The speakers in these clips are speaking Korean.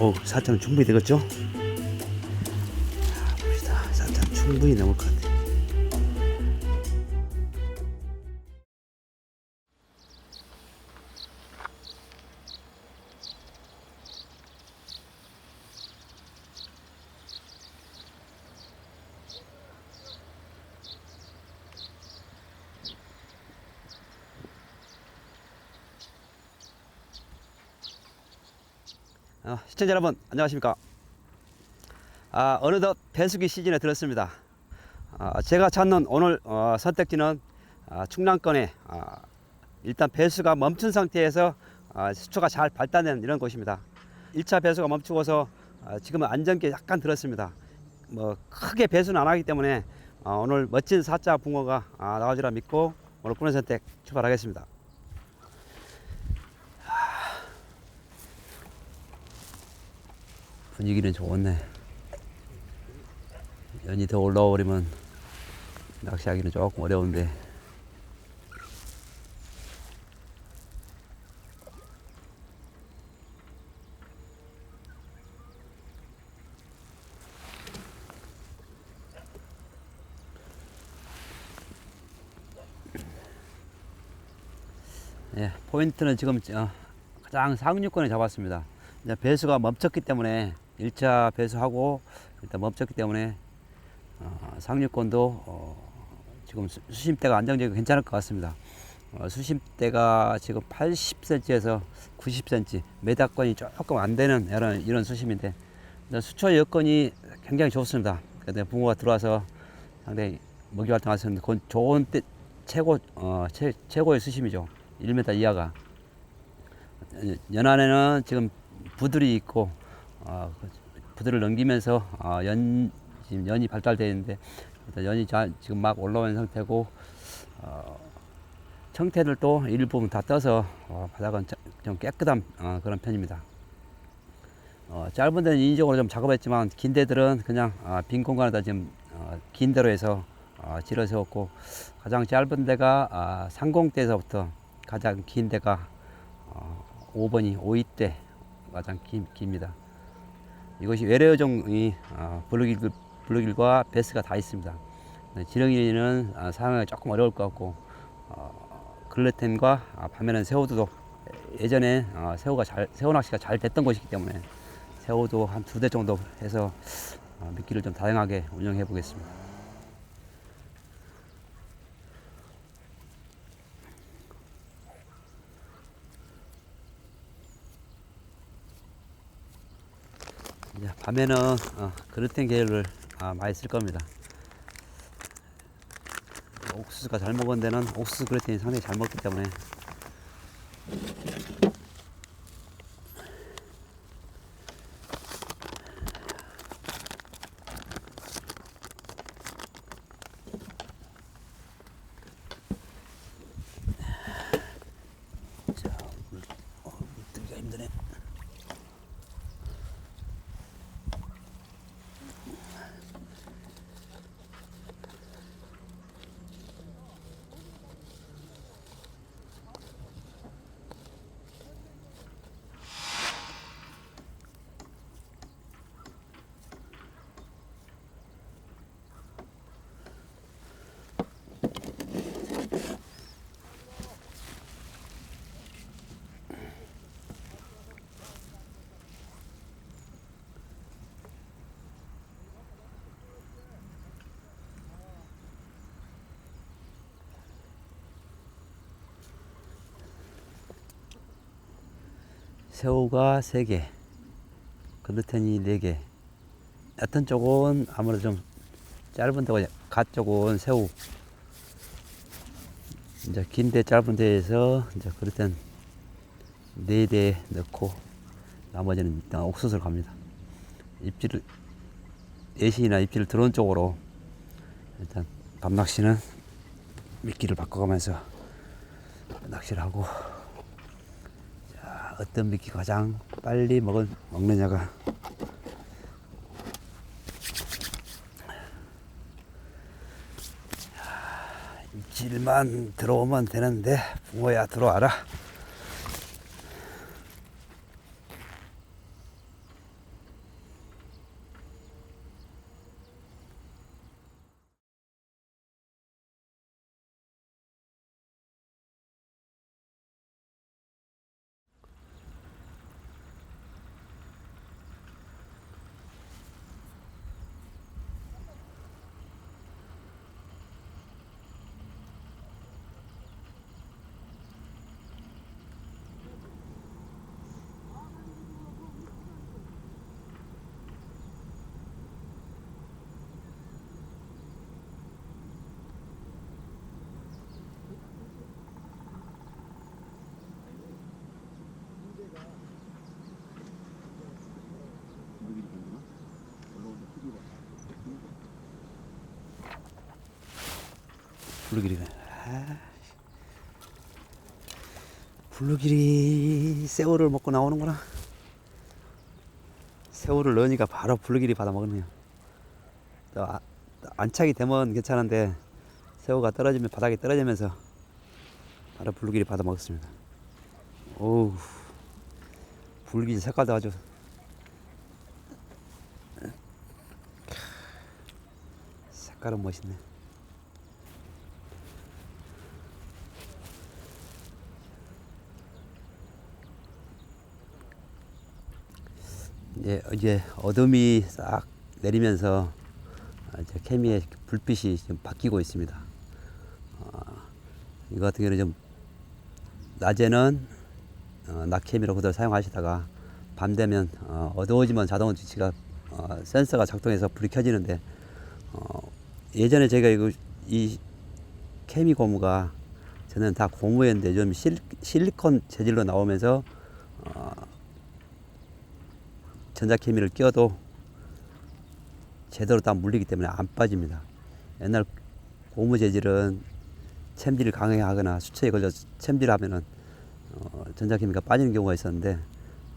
오, 4천 충분히 되겠죠? 자, 봅시다. 4천 충분히 넘을 것 같아. 어, 시청자 여러분 안녕하십니까? 아, 어느덧 배수기 시즌에 들었습니다. 아, 제가 찾는 오늘 어, 선택지는 아, 충남권에 아, 일단 배수가 멈춘 상태에서 아, 수초가 잘 발달된 이런 곳입니다. 1차 배수가 멈추고서 아, 지금은 안정기에 약간 들었습니다. 뭐 크게 배수는 안 하기 때문에 아, 오늘 멋진 사자 붕어가 아, 나와주라 믿고 오늘 꾸는 선택 출발하겠습니다 분위기는 좋네. 연이 더 올라와 버리면 낚시하기는 조금 어려운데. 예, 포인트는 지금 어, 가장 상류권에 잡았습니다. 배수가 멈췄기 때문에 1차 배수하고 일단 멈췄기 때문에 어, 상류권도 어, 지금 수- 수심대가 안정적이고 괜찮을 것 같습니다. 어, 수심대가 지금 80cm에서 90cm, 메다권이 조금 안 되는 이런, 이런 수심인데 수초 여건이 굉장히 좋습니다. 근데 붕어가 들어와서 상당히 먹이 활동하셨는데 그건 좋은 때 최고 어, 최, 최고의 수심이죠. 1m 이하가. 연안에는 지금 부들이 있고 어, 그 부들을 넘기면서 어, 연 지금 연이 일단 연이 자, 지금 막 올라온 상태고 어, 청태들도 일부분 다 떠서 어, 바닥은 자- 좀 깨끗한 어, 그런 편입니다. 어, 짧은 데는 인위적으로 좀 작업했지만 긴 데들은 그냥 어, 빈 공간에다 지금 어, 긴 대로 해서 어, 질러 세웠고 가장 짧은 데가 아, 상공대에서부터 가장 긴 데가 어, 5번이 5위대 가장 긴, 깁니다. 이것이 외래어종이 어, 블루길, 블루길과 베스가 다 있습니다. 네, 지렁이는 아, 사용하기 조금 어려울 것 같고 어, 글루텐과 아, 반면에 새우도 예전에 어, 새우가 잘 새우 낚시가 잘 됐던 곳이기 때문에 새우도 한 두 대 정도 해서 어, 미끼를 좀 다양하게 운영해 보겠습니다. 밤에는 어, 그루텐 계열을 아, 많이 쓸 겁니다. 옥수수가 잘 먹은 데는 옥수수 그루텐이 상당히 잘 먹기 때문에 자, 물, 어, 물 뜨기가 힘드네. 새우가 3개, 글루텐이 4개. 어떤 쪽은 아무래도 좀 짧은 데고 갓 쪽은 새우. 이제 긴데 짧은 데에서 이제 글루텐 4대 넣고 나머지는 일단 옥수수를 갑니다. 입질을 예시나 입질을 들어온 쪽으로 일단 밤낚시는 미끼를 바꿔가면서 낚시를 하고 자, 어떤 미끼 가장 빨리 먹은, 먹느냐가. 자, 입질만 들어오면 되는데 붕어야 들어와라 블루길이가. 아. 블루길이 새우를 먹고 나오는구나. 새우를 넣으니까 바로 블루길이 받아 먹네요. 또 아, 안착이 되면 괜찮은데 새우가 떨어지면 바닥에 떨어지면서 바로 블루길이 받아 먹었습니다. 오우 블루길 색깔도 아주 색깔은 멋있네. 이제 이제 어둠이 싹 내리면서 아, 이제 케미의 불빛이 좀 바뀌고 있습니다. 어, 이거 같은 경우는 좀 낮에는 어, 낙케미로 그대로 사용하시다가 밤 되면 어, 어두워지면 자동 주치가 어, 센서가 작동해서 불이 켜지는데 어, 예전에 제가 이거 이 케미 고무가 저는 다 고무였는데 좀 실, 실리콘 재질로 나오면서 어, 전자케미를 끼워도 제대로 다 물리기 때문에 안 빠집니다. 옛날 고무 재질은 챔질을 강하게 하거나 수초에 걸려 챔질하면은 어, 전자케미가 빠지는 경우가 있었는데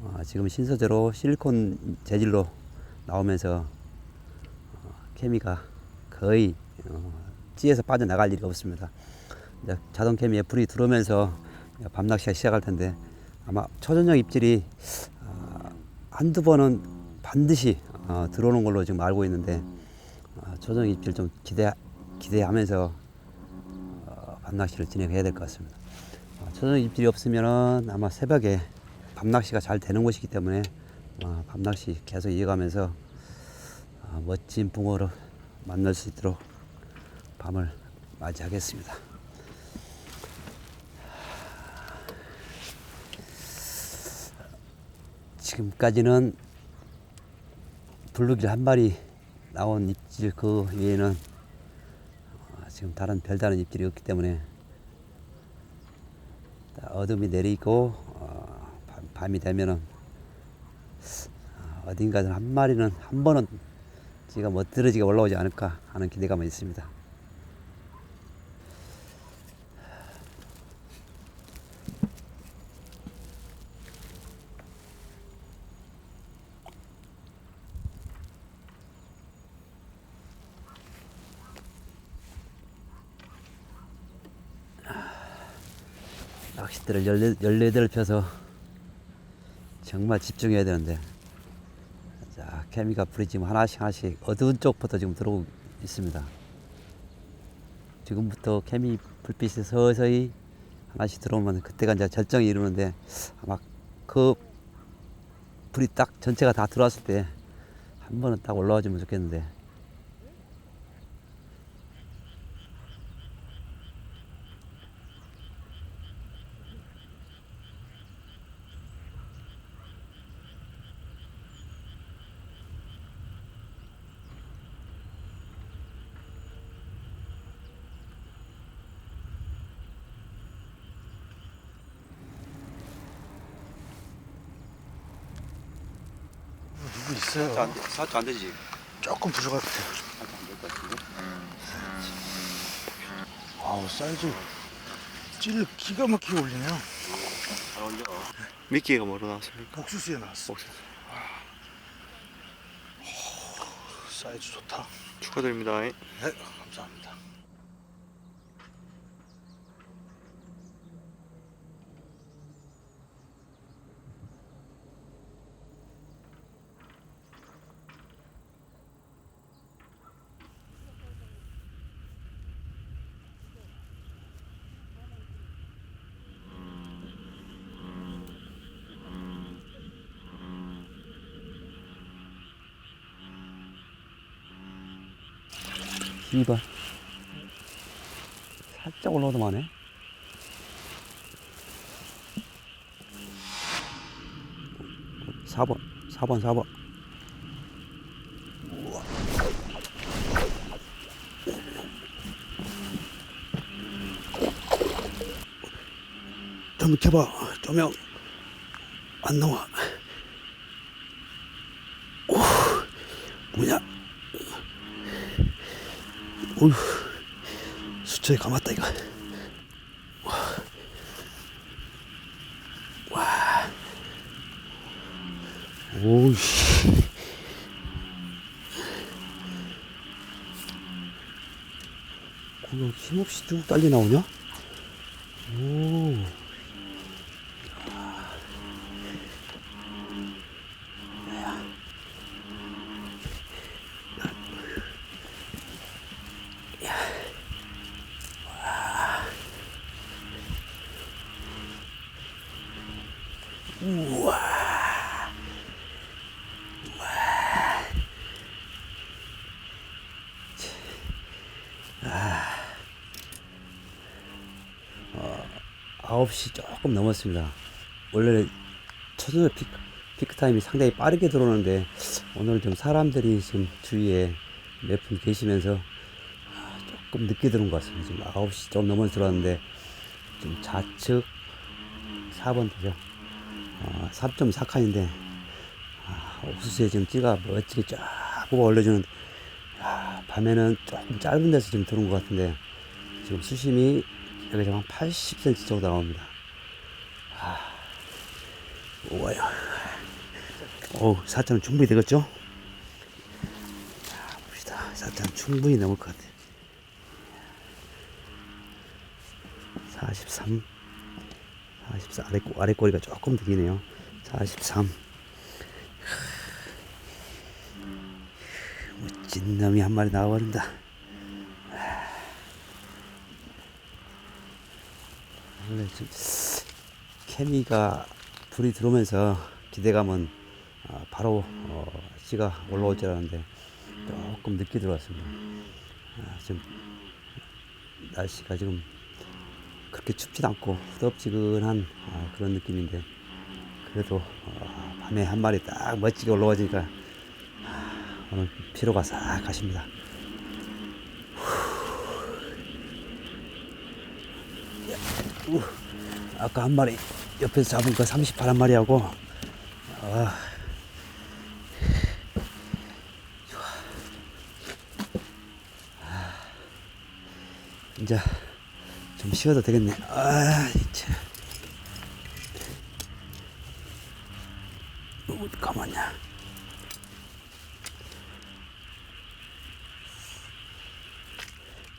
어, 지금 신소재로 실리콘 재질로 나오면서 어, 케미가 거의 어, 찌에서 빠져나갈 일이 없습니다. 자동 케미에 불이 들어오면서 밤 낚시가 시작할 텐데 아마 초전용 입질이 어, 한두 번은 반드시 어, 들어오는 걸로 지금 알고 있는데 어, 초전 입질 좀 기대 기대하면서 어, 밤낚시를 진행해야 될 것 같습니다. 어, 초전 입질이 없으면은 아마 새벽에 밤낚시가 잘 되는 곳이기 때문에 어, 밤낚시 계속 이어가면서 어, 멋진 붕어를 만날 수 있도록 밤을 맞이하겠습니다. 지금까지는 블루길 한 마리 나온 입질 그 외에는 어, 지금 다른 별다른 입질이 없기 때문에 다 어둠이 내리고 어, 밤- 밤이 되면은 어, 어딘가에 한 마리는 한 번은 지가 멋들어지게 올라오지 않을까 하는 기대감은 있습니다. 낚싯대를 14, 18 펴서 정말 집중해야 되는데. 자 케미가 불이 지금 하나씩 하나씩 어두운 쪽부터 지금 들어오고 있습니다. 지금부터 케미 불빛이 서서히 하나씩 들어오면 그때가 이제 절정이 이루는데 아마 그 불이 딱 전체가 다 들어왔을 때 한 번은 딱 올라와 주면 좋겠는데 누구 있어요? 사도 안 되지 조금 부족할 것 같아요. 아우 사이즈 찌를 기가 막히게 올리네요. 미끼가 뭐로 나왔습니까? 옥수수에 나왔어. 옥수수. 사이즈 좋다. 축하드립니다. 네, 감사합니다. 이봐 살짝 올라오더만 해 4번 4번 4번. 좀 켜봐. 조명 안 나와. 오 뭐냐 어휴, 수초에 감았다, 이거. 와. 와. 오우씨. 그냥 힘없이 쭉 딸려 나오냐? 아홉 시 조금 넘었습니다. 원래 초저녁 피크, 피크 타임이 상당히 빠르게 들어오는데 오늘 좀 사람들이 지금 주위에 몇 분 계시면서 아, 조금 늦게 들어온 것 같습니다. 지금 아홉 시좀 넘어서 들어왔는데 좀 좌측 4번 되죠. 어, 3.4칸인데 아, 옥수수에 지금 찌가 멋지게 쫙 뽑아 올려주는 아, 밤에는 조금 짧은 데서 지금 들어온 것 같은데 지금 수심이 여기 한 80cm 정도 나옵니다. 아, 우와요. 오, 4점 충분히 되겠죠? 자, 봅시다. 4점 충분히 넘을 것 같아요. 43, 44, 아래, 꼬- 아래 꼬리가 조금 들리네요. 43. 멋진 놈이 한 마리 나와버린다. 원래 좀 케미가 불이 들어오면서 기대감은 어, 바로 어, 씨가 올라올 줄 알았는데 조금 늦게 들어왔습니다. 아, 지금 날씨가 지금 그렇게 춥지도 않고 후덥지근한 아, 그런 느낌인데 그래도 어, 밤에 한 마리 딱 멋지게 올라와지니까 아, 오늘 피로가 싹 가십니다. 우, 아까 한 마리 옆에서 잡은 거 38한 마리하고 아. 아, 이제 좀 쉬어도 되겠네. 아, 진짜. 어, 가만냐.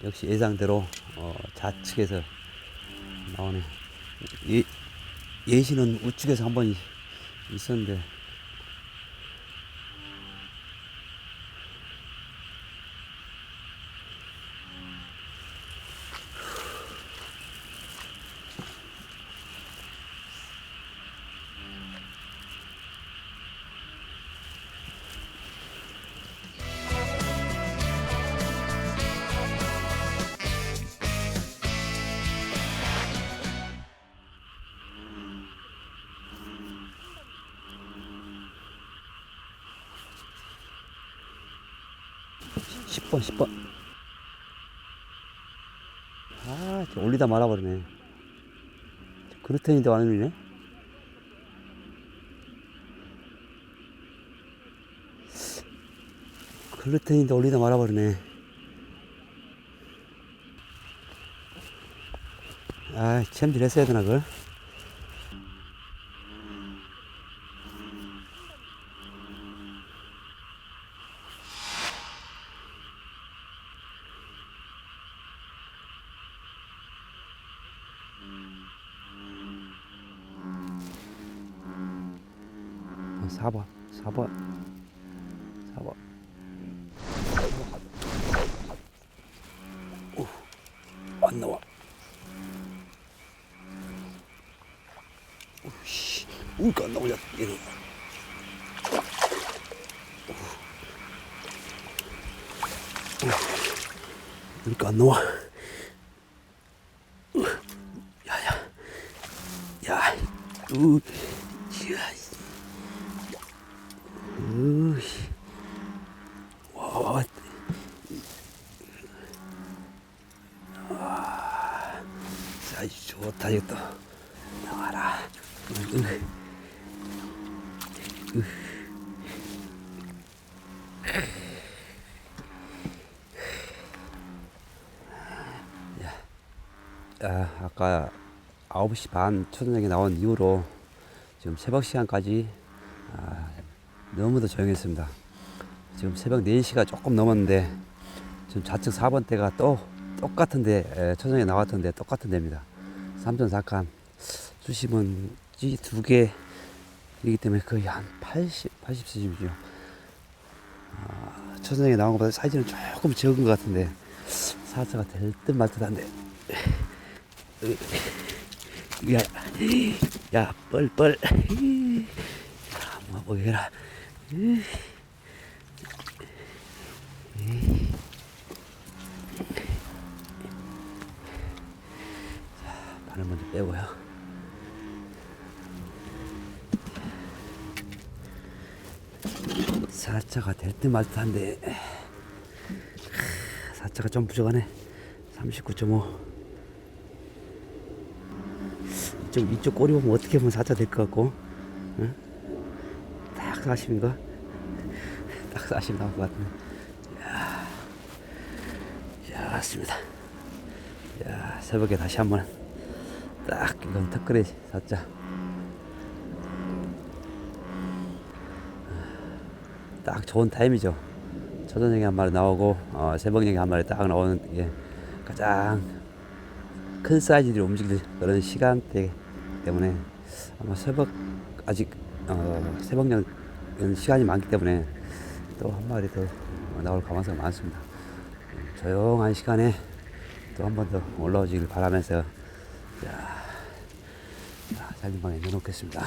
역시 예상대로 어, 좌측에서 나오네. 예, 예시는 우측에서 한 번 있었는데. 십번 10번. 아, 저 올리다 말아버리네. 그렇다는데 안 올리네? 글루텐인데 올리다 말아버리네. 아, 챔질 했어야 되나, 그걸? 4번, 4번, 4번. 오, 안 나와. 오씨, 우니까 안 나오냐, 얘는. 그러니까 안 나와. 야야, 야, 우, 야, 으이, 와, 와, 와. 아, 사이즈 좋다 이것도 나와라. 으, 으. 으. 야, 아, 아까 9시 반 초저녁에 나온 이후로 지금 새벽 시간까지 아, 너무도 조용했습니다. 지금 새벽 4시가 조금 넘었는데 지금 좌측 4번 대가 또 똑같은데 에, 초정에 나왔던데 똑같은 데입니다. 3전 4칸 수심은 이두 개 이기 때문에 거의 한 80, 80cm죠. 아, 초전에 나온 것보다 사이즈는 조금 적은 것 같은데 사자가 될 듯 말 듯한데 야, 야, 뻘뻘. 자, 뭐 보게라. 자, 바늘 먼저 빼고요. 사자가 될 듯 말 듯한데 사자가 좀 부족하네. 39.5. 이쪽 이쪽 꼬리 보면 어떻게 보면 사자 될 것 같고, 응? 딱 40인가? 딱40 나올 것 같네. 야, 야, 맞습니다. 야, 새벽에 다시 한번 딱 이건 턱걸이 사자. 딱 좋은 타임이죠. 초저녁에 한 마리 나오고 어, 새벽녘에 한 마리 딱 나오는 게 가장 큰 사이즈들이 움직일 그런 시간대 때문에 아마 새벽 아직 어, 새벽녘 시간이 많기 때문에 또 한 마리 더 나올 가능성이 많습니다. 조용한 시간에 또 한 번 더 올라오길 바라면서 자, 자 살림방에 넣어놓겠습니다.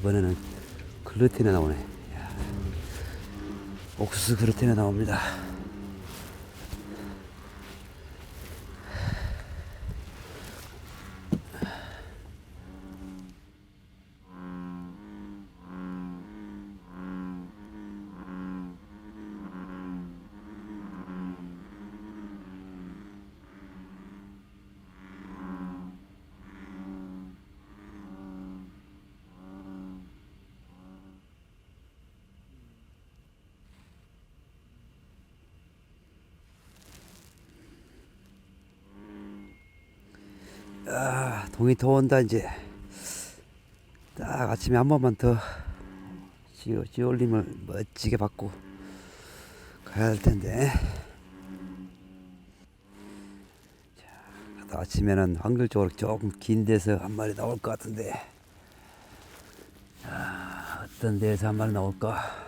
이번에는 글루텐에 나오네. 야, 옥수수 글루텐에 나옵니다. 아, 동이 더 온다 이제. 딱 아침에 한 번만 더 지어 지올림을 멋지게 받고 가야 할 텐데. 자, 또 아침에는 확률적으로 조금 긴 데서 한 마리 나올 것 같은데. 자, 어떤 데에서 한 마리 나올까?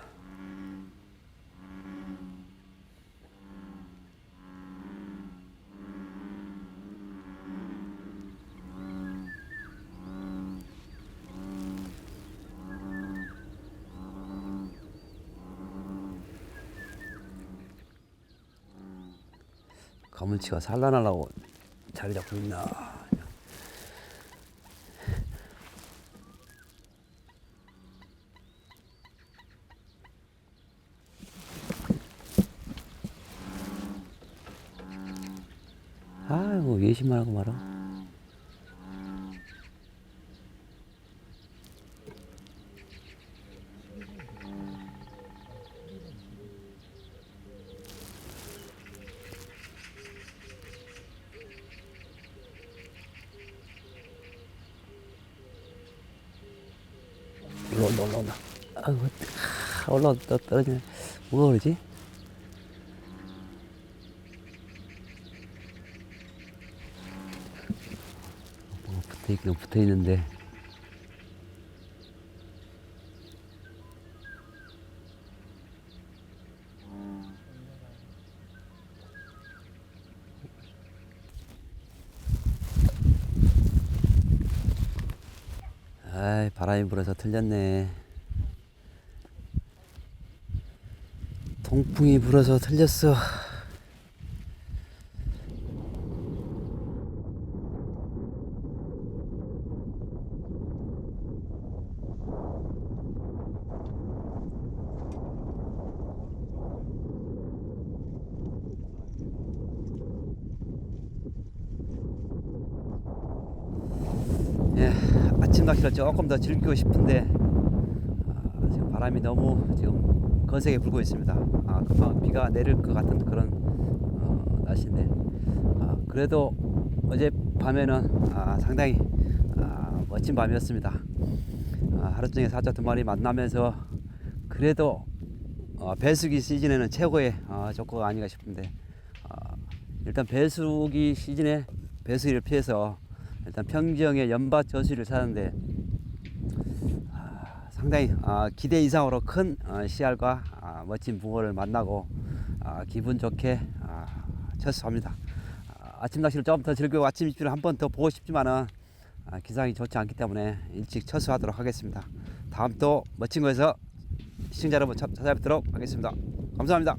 가물치가 산란하려고 자리 잡고 있나? 아이고 예심하고 말아. 올라 올라 올라. 아이고 아, 올라 떠 떨어지네. 뭐가 그러지? 뭐 붙어 있긴 붙어 있는데. 아이 바람이 불어서 틀렸네. 통풍이 불어서 틀렸어. 예, 아침 낚시를 조금 더 즐기고 싶은데 아, 지금 바람이 너무 지금 거세게 불고 있습니다. 아, 금방 비가 내릴 것 같은 그런 어, 날씨인데 아, 그래도 어젯밤에는 아, 상당히 아, 멋진 밤이었습니다. 아, 하루 종일 사자 두 마리 만나면서 그래도 어, 배수기 시즌에는 최고의 어, 조건가 아닌가 싶은데 어, 일단 배수기 시즌에 배수기를 피해서 일단 평지형의 연밭 저수지를 사는데 아, 상당히 아, 기대 이상으로 큰 어, 씨알과 아, 멋진 붕어를 만나고 아, 기분 좋게 아, 철수합니다. 아, 아침 낚시를 좀더 즐기고 아침 입질을 한 번 더 보고 싶지만은 아, 기상이 좋지 않기 때문에 일찍 철수하도록 하겠습니다. 다음 또 멋진 거에서 시청자 여러분 찾- 찾아뵙도록 하겠습니다. 감사합니다.